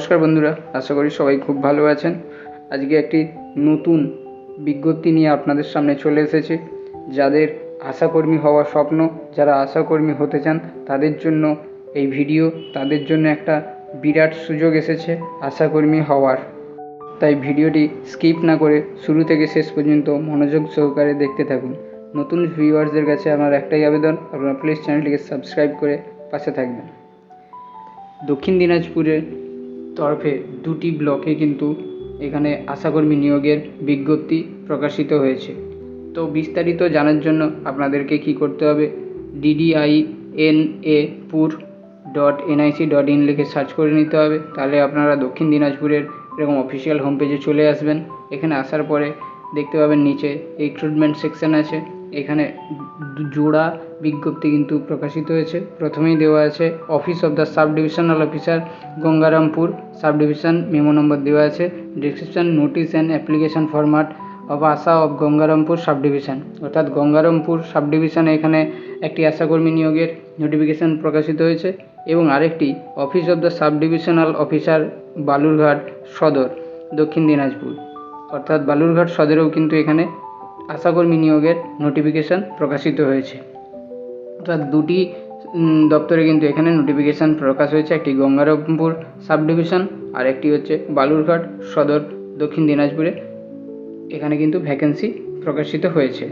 নমস্কার বন্ধুরা, আশা করি সবাই খুব ভালো আছেন। আজকে একটি নতুন বিজ্ঞপ্তি নিয়ে আপনাদের সামনে চলে এসেছে। যাদের আশাকর্মী হওয়ার স্বপ্ন, যারা আশাকর্মী হতে চান, তাদের জন্য এই ভিডিও, তাদের জন্য একটা বিরাট সুযোগ এসেছে আশাকর্মী হওয়ার। তাই ভিডিওটি স্কিপ না করে শুরু থেকে শেষ পর্যন্ত মনোযোগ সহকারে দেখতে থাকুন। নতুন ভিউয়ার্সদের কাছে আমার একটাই আবেদন, আপনারা প্লিজ চ্যানেলটিকে সাবস্ক্রাইব করে পাশে থাকবেন। দক্ষিণ দিনাজপুরের তরফে দুটি ব্লকে কিন্তু এখানে আশাকর্মী নিয়োগের বিজ্ঞপ্তি প্রকাশিত হয়েছে। তো বিস্তারিত জানার জন্য আপনাদেরকে কি করতে হবে? ডিডিআই এন এ পুর ডট এনআইসি ডট ইন লিখে সার্চ করে নিতে হবে। তাহলে আপনারা দক্ষিণ দিনাজপুরের এরকম অফিসিয়াল হোম পেজে চলে আসবেন। এখানে আসার পরে দেখতে পাবেন নিচে রিক্রুটমেন্ট সেকশন আছে। এখানে জোড়া বিজ্ঞপ্তি কিন্তু প্রকাশিত হয়েছে। প্রথমেই দেওয়া আছে, office of the sub divisional officer, Gangarampur. Sub division memo number দেওয়া আছে, description notice and application format of ASHA of Gangarampur sub division অর্থাৎ গঙ্গারামপুর সাব ডিভিশনে এখানে একটি আশাকর্মী নিয়োগের নোটিফিকেশন প্রকাশিত হয়েছে এবং আরেকটি, office of the sub divisional officer, Balurghat সদর, দক্ষিণ দিনাজপুর। অর্থাৎ বালুরঘাট সদরেও কিন্তু এখানে আশাকর্মী নিয়োগের নোটিফিকেশন প্রকাশিত হয়েছে। অর্থাৎ দুটি দপ্তরে কিন্তু এখানে নোটিফিকেশান প্রকাশ হয়েছে। একটি গঙ্গারামপুর সাব ডিভিশন আর একটি হচ্ছে বালুরঘাট সদর দক্ষিণ দিনাজপুরে। এখানে কিন্তু ভ্যাকেন্সি প্রকাশিত হয়েছে।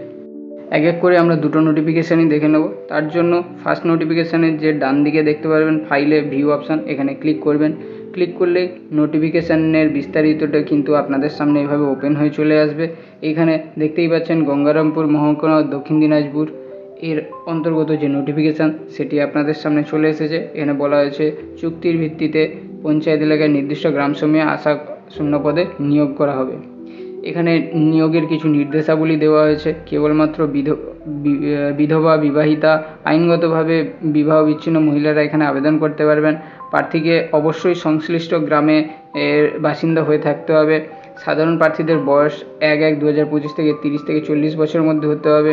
এক এক করে আমরা দুটো নোটিফিকেশানই দেখে নেব। তার জন্য ফার্স্ট নোটিফিকেশানের যে ডান দিকে দেখতে পারবেন ফাইলে ভিউ অপশান এখানে ক্লিক করবেন। ক্লিক করলে নোটিফিকেশানের বিস্তারিতটা কিন্তু আপনাদের সামনে এভাবে ওপেন হয়ে চলে আসবে। এখানে দেখতেই পাচ্ছেন গঙ্গারামপুর মহকুমা দক্ষিণ দিনাজপুর। এর অন্তর্গত যে নোটিফিকেশান সেটি আপনাদের সামনে চলে এসেছে। এখানে বলা হয়েছে, চুক্তির ভিত্তিতে পঞ্চায়েত এলাকায় নির্দিষ্ট গ্রামসমূহে আশা শূন্য পদে নিয়োগ করা হবে। এখানে নিয়োগের কিছু নির্দেশাবলী দেওয়া হয়েছে। কেবলমাত্র বিধ বিধবা, বিবাহিতা, আইনগতভাবে বিবাহ বিচ্ছিন্ন মহিলারা এখানে আবেদন করতে পারবেন। প্রার্থীকে অবশ্যই সংশ্লিষ্ট গ্রামে এর বাসিন্দা হয়ে থাকতে হবে। সাধারণ প্রার্থীদের বয়স এক এক দু হাজার পঁচিশ থেকে তিরিশ থেকে চল্লিশ বছরের মধ্যে হতে হবে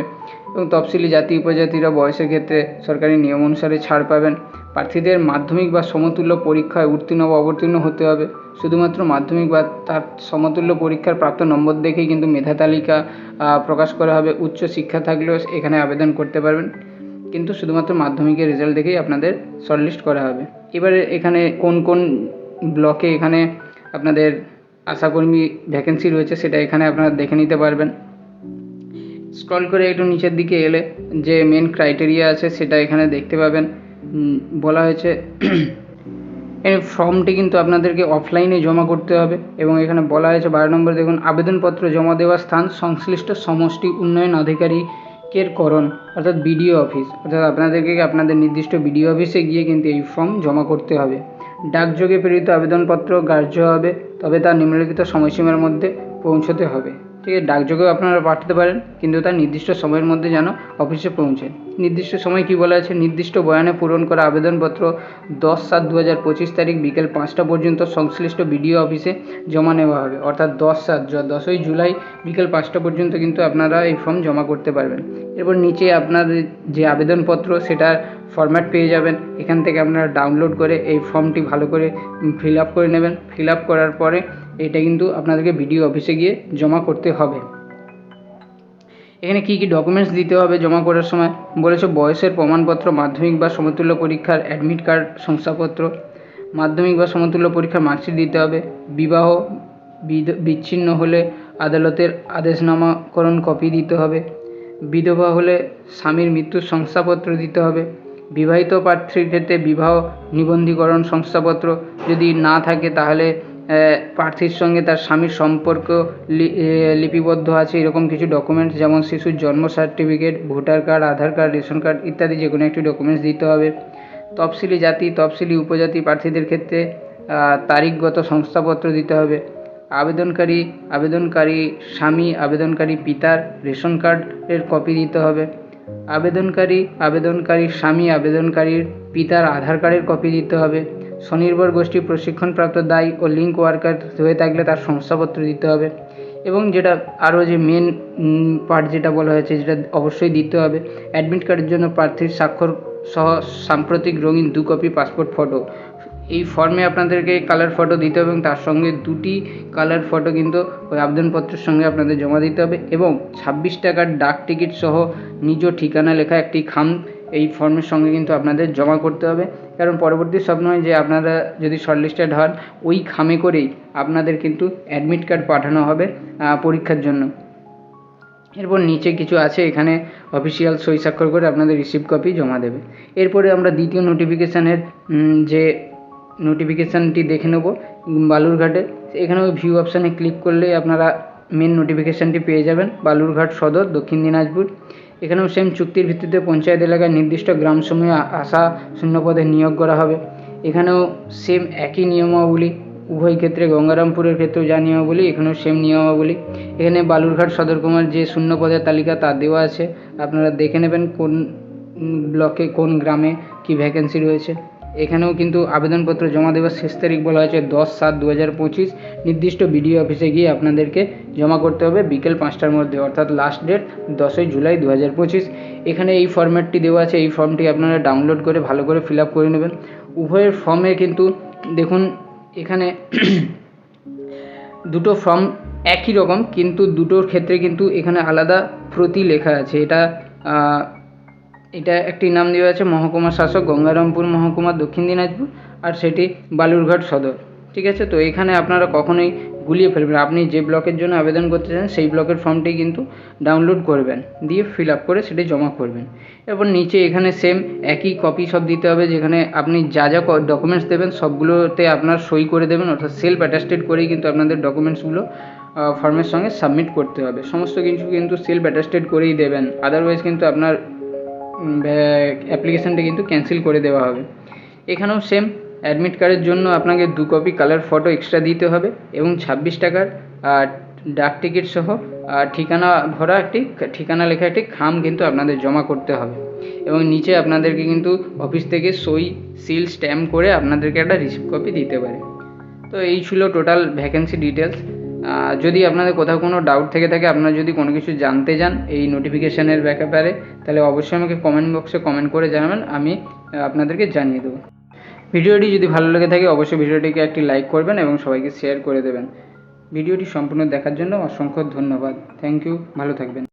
এবং তফসিলি জাতি উপজাতিরা বয়সের ক্ষেত্রে সরকারি নিয়ম অনুসারে ছাড় পাবেন। প্রার্থীদের মাধ্যমিক বা সমতুল্য পরীক্ষায় উত্তীর্ণ বা অবতীর্ণ হতে হবে। শুধুমাত্র মাধ্যমিক বা তার সমতুল্য পরীক্ষার প্রাপ্ত নম্বর দেখেই কিন্তু মেধা তালিকা প্রকাশ করা হবে। উচ্চ শিক্ষা থাকলেও এখানে আবেদন করতে পারবেন। কিন্তু শুধুমাত্র মাধ্যমিকের রেজাল্ট দেখেই আপনাদের শর্টলিস্ট করা হবে। এবারে এখানে কোন কোন ব্লকে এখানে আপনাদের আশাকর্মী ভ্যাকেন্সি রয়েছে, সেটা এখানে আপনারা দেখে নিতে পারবেন। স্ক্রল করে একটু নিচের দিকে এলে যে মেন ক্রাইটেরিয়া আছে, সেটা এখানে দেখতে পাবেন। বলা হয়েছে, এই ফর্মটি কিন্তু আপনাদেরকে অফলাইনে জমা করতে হবে এবং এখানে বলা হয়েছে, বারো নম্বর দেখুন, আবেদনপত্র জমা দেওয়ার স্থান, সংশ্লিষ্ট সমষ্টি উন্নয়ন আধিকারিকের করণ, অর্থাৎ বিডিও অফিস অর্থাৎ আপনাদেরকে আপনাদের নির্দিষ্ট বিডিও অফিসে গিয়ে কিন্তু এই ফর্ম জমা করতে হবে। ডাকযোগে প্রেরিত আবেদনপত্র গ্রাহ্য হবে, তবে তা নিম্নলিখিত সময়সীমার মধ্যে পৌঁছতে হবে। ঠিক আছে, ডাকযোগেও আপনারা পাঠাতে পারেন, কিন্তু তার নির্দিষ্ট সময়ের মধ্যে যেন অফিসে পৌঁছে নির্দিষ্ট সময় কি বলা আছে? নির্দিষ্ট বয়ানে পূরণ করা আবেদনপত্র দশ সাত দু হাজার পঁচিশ তারিখ বিকেল পাঁচটা পর্যন্ত সংশ্লিষ্ট বিডিও অফিসে জমা নেওয়া হবে। অর্থাৎ দশ সাত দশই জুলাই বিকেল পাঁচটা পর্যন্ত কিন্তু আপনারা এই ফর্ম জমা করতে পারবেন। এরপর নিচে আপনার যে আবেদনপত্র, সেটার ফরম্যাট পেয়ে যাবেন। এখান থেকে আপনারা ডাউনলোড করে এই ফর্মটি ভালো করে ফিল আপ করে নেবেন। ফিল আপ করার পরে এটা কিন্তু আপনাদেরকে বিডিও অফিসে গিয়ে জমা করতে হবে। এখানে কী কী ডকুমেন্টস দিতে হবে জমা করার সময়? বলেছে বয়সের প্রমাণপত্র, মাধ্যমিক বা সমতুল্য পরীক্ষার অ্যাডমিট কার্ড শংসাপত্র, মাধ্যমিক বা সমতুল্য পরীক্ষার মার্কশিট দিতে হবে, বিবাহ বিচ্ছিন্ন হলে আদালতের আদেশনামাকরণ কপি দিতে হবে, বিধবা হলে স্বামীর মৃত্যুর শংসাপত্র দিতে হবে বিবাহিত প্রার্থীর ক্ষেত্রে বিবাহ নিবন্ধীকরণ শংসাপত্র যদি না থাকে, তাহলে প্রার্থীর সঙ্গে তার স্বামীর সম্পর্ক লিপিবদ্ধ আছে, এরকম কিছু ডকুমেন্টস যেমন শিশুর জন্ম certificate voter card Aadhaar card ration card ইত্যাদি যে কোনো একটি ডকুমেন্টস দিতে হবে। তফসিলি জাতি, তফসিলি উপজাতি প্রার্থীদের ক্ষেত্রে তারিখগত শংসাপত্র দিতে হবে। আবেদনকারী আবেদনকারী স্বামী, আবেদনকারী পিতার রেশন কার্ডের কপি দিতে হবে। আবেদনকারী, আবেদনকারীর স্বামী, আবেদনকারীর পিতার আধার কার্ডের কপি দিতে হবে। স্বনির্ভর গোষ্ঠী প্রশিক্ষণপ্রাপ্ত দায়ী ও লিঙ্ক ওয়ার্কার হয়ে থাকলে তার শংসাপত্র দিতে হবে এবং যেটা আরও যে মেন পার্ট যেটা বলা হয়েছে যেটা অবশ্যই দিতে হবে। অ্যাডমিট কার্ডের জন্য প্রার্থীর স্বাক্ষর সহ সাম্প্রতিক রঙিন দু কপি পাসপোর্ট ফটো এই ফর্মে আপনাদেরকে কালার ফটো দিতে হবে এবং তার সঙ্গে দুটি কালার ফটো কিন্তু ওই আবেদনপত্রের সঙ্গে আপনাদের জমা দিতে হবে এবং ছাব্বিশ টাকার ডাক টিকিট সহ নিজ ঠিকানা লেখা একটি খাম এই ফর্মের সঙ্গে কিন্তু আপনাদের জমা করতে হবে। কারণ পরবর্তী সময়ে যে আপনারা যদি শর্টলিস্টেড হন, ওই খামে করেই আপনাদের কিন্তু অ্যাডমিট কার্ড পাঠানো হবে পরীক্ষার জন্য। এরপর নিচে কিছু আছে, এখানে অফিসিয়াল সই স্বাক্ষর করে আপনাদের রিসিভ কপি জমা দেবে। এরপরে আমরা দ্বিতীয় নোটিফিকেশানের যে নোটিফিকেশানটি দেখে নেব, বালুরঘাটে। এখানে ওই ভিউ অপশানে ক্লিক করলেই আপনারা মেন নোটিফিকেশানটি পেয়ে যাবেন, বালুরঘাট সদর, দক্ষিণ দিনাজপুর। এখানেও সেম চুক্তির ভিত্তিতে পঞ্চায়েত এলাকায় নির্দিষ্ট গ্রামসমূহে আশা শূন্যপদে নিয়োগ করা হবে। এখানেও সেম একই নিয়মাবলী, উভয় ক্ষেত্রে গঙ্গারামপুরের ক্ষেত্রেও যা নিয়মাবলী, এখানেও সেম নিয়মাবলী। এখানে বালুরঘাট সদর কুমার যে শূন্য পদের তালিকা তা দেওয়া আছে, আপনারা দেখে নেবেন কোন ব্লকে কোন গ্রামে কি ভ্যাকেন্সি রয়েছে। এখানেও কিন্তু আবেদনপত্র জমা দেওয়ার শেষ তারিখ বলা হয়েছে দশ সাত দু হাজার পঁচিশ। নির্দিষ্ট বিডিও অফিসে গিয়ে আপনাদেরকে জমা করতে হবে বিকেল পাঁচটার মধ্যে, অর্থাৎ লাস্ট ডেট দশই জুলাই দু হাজার পঁচিশ। এখানে এই ফর্ম্যাটটি দেওয়া আছে, এই ফর্মটি আপনারা ডাউনলোড করে ভালো করে ফিল আপ করে নেবেন। উভয়ের ফর্মে কিন্তু দেখুন, এখানে দুটো ফর্ম একই রকম, কিন্তু দুটোর ক্ষেত্রে কিন্তু এখানে আলাদা প্রতি লেখা আছে। এটা এটা একটি নাম দেওয়া আছে মহকুমা শাসক গঙ্গারামপুর মহকুমা দক্ষিণ দিনাজপুর আর সেটি বালুরঘাট সদর। ঠিক আছে? তো এখানে আপনারা কখনোই গুলিয়ে ফেলবেন আপনি যে ব্লকের জন্য আবেদন করতে চান সেই ব্লকের ফর্মটি কিন্তু ডাউনলোড করবেন, দিয়ে ফিল আপ করে সেটি জমা করবেন। এরপর নিচে এখানে সেম একই কপি সব দিতে হবে, যেখানে আপনি যা যা ডকুমেন্টস দেবেন সবগুলোতে আপনার সই করে দেবেন, অর্থাৎ সেলফ অ্যাটাস্টেড করেই কিন্তু আপনাদের ডকুমেন্টসগুলো ফর্মের সঙ্গে সাবমিট করতে হবে। সমস্ত কিছু কিন্তু সেলফ অ্যাটাস্টেড করেই দেবেন। আদারওয়াইজ কিন্তু আপনার অ্যাপ্লিকেশানটা কিন্তু ক্যান্সেল করে দেওয়া হবে। এখানেও সেম অ্যাডমিট কার্ডের জন্য আপনাকে দু কপি কালার ফটো এক্সট্রা দিতে হবে এবং ছাব্বিশ টাকার ডাক টিকিট সহ ঠিকানা ভরা একটি, ঠিকানা লেখা একটি খাম কিন্তু আপনাদের জমা করতে হবে। এবং নিচে আপনাদেরকে কিন্তু অফিস থেকে সই সিল স্ট্যাম্প করে আপনাদেরকে একটা রিসিপ্ট কপি দিতে পারে। তো এই ছিল টোটাল ভ্যাকেন্সি ডিটেলস যদি আপনাদের কোথাও কোনো ডাউট থেকে থাকে, আপনারা যদি কোনো কিছু জানতে যান এই নোটিফিকেশানের ব্যাপারে, তাহলে অবশ্যই আমাকে কমেন্ট বক্সে কমেন্ট করে জানাবেন, আমি আপনাদেরকে জানিয়ে দেবো। ভিডিওটি যদি ভালো লেগে থাকে, অবশ্যই ভিডিওটিকে একটি লাইক করবেন এবং সবাইকে শেয়ার করে দেবেন। ভিডিওটি সম্পূর্ণ দেখার জন্য অসংখ্য ধন্যবাদ। থ্যাংক ইউ ভালো থাকবেন।